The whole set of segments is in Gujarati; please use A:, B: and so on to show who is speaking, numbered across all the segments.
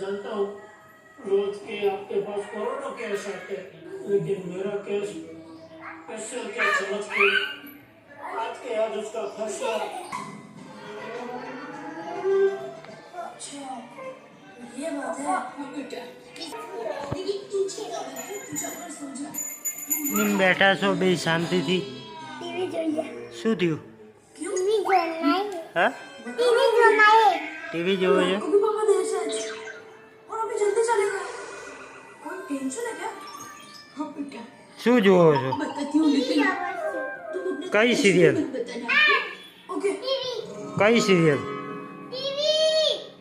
A: जानता हूँ रोज के आपके पास करोड़ों केस आते हैं लेकिन मेरा केस स्पेशल केस समझ के आज के आज उसका फैसला
B: अच्छा ये बात है लेकिन तुझे क्या लगा है तुझे अगर समझा
C: એમ બેઠા છો બે શાંતિથી
D: ટીવી જોઈએ
C: શું થયું
D: ટીવી જોનાય
C: હા
D: ટીવી જોનાય
C: ટીવી જોવો છો શું જુઓ છો?
B: કઈ સિરિયલ?
C: કઈ સિરિયલ?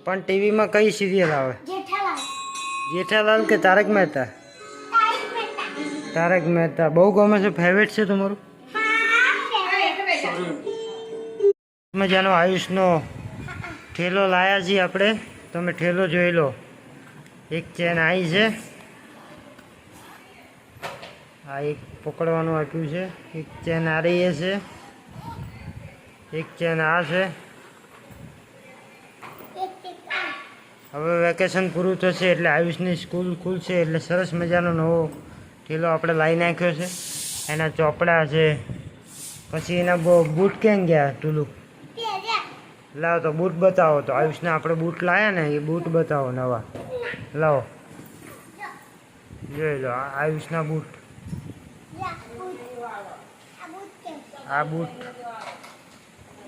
C: પણ ટીવીમાં કઈ સિરિયલ આવે?
D: જેઠાલાલ.
C: કે તારક મહેતા? તારક મહેતા. બહુ ગમે છે ફેવરેટ છે તમારું? મજાનો આયુષનો ઠેલો લાયા છીએ આપણે. તમે ઠેલો જોઈ લો. એક ચેન આવી છે. આ એક પકડવાનું આપ્યું છે. એક ચેન આ રહી છે. એક ચેન આ છે. હવે વેકેશન પૂરું થશે એટલે આયુષની સ્કૂલ ખુલશે એટલે સરસ મજાનો નવો ઠેલો આપણે લાવી નાખ્યો છે. એના ચોપડા છે. પછી એના બૂટ કેમ ગયા, ટુલુ? લાવો તો બૂટ બતાવો તો. આયુષને આપણે બૂટ લાવ્યા ને, એ બૂટ બતાવો નવા. લાવો. જોઈ લો આયુષના બૂટ. આ બૂટ.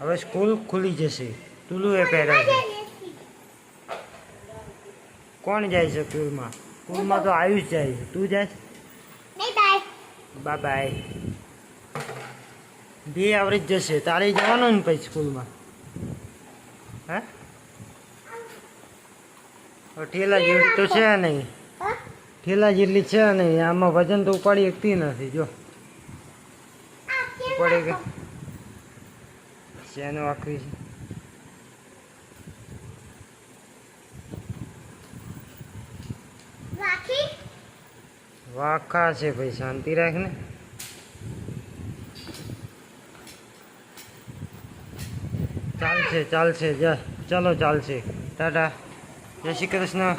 C: હવે સ્કૂલ ખુલી જશે. તુલુએ પહેર્યા છે. કોણ જાય છે સ્કૂલમાં? સ્કૂલમાં તો આયુષ જાય છે. તું જાય?
D: બાય.
C: બા બાય. બે આવરેજ જશે. તારે જવાનું ને પછી સ્કૂલમાં. હે? ઠેલા જેટલી તો છે નહીં. ઠેલા જેટલી છે નહીં. આમાં વજન તો ઉપાડી શકતી નથી. જો. ઉપાડી ગઈ શેનો આખવી છે
D: રાખી
C: વાખા છે ભાઈ શાંતિ રાખ ને ચાલશે ચાલશે જા ચાલો ચાલશે ટાટા જય શ્રી કૃષ્ણ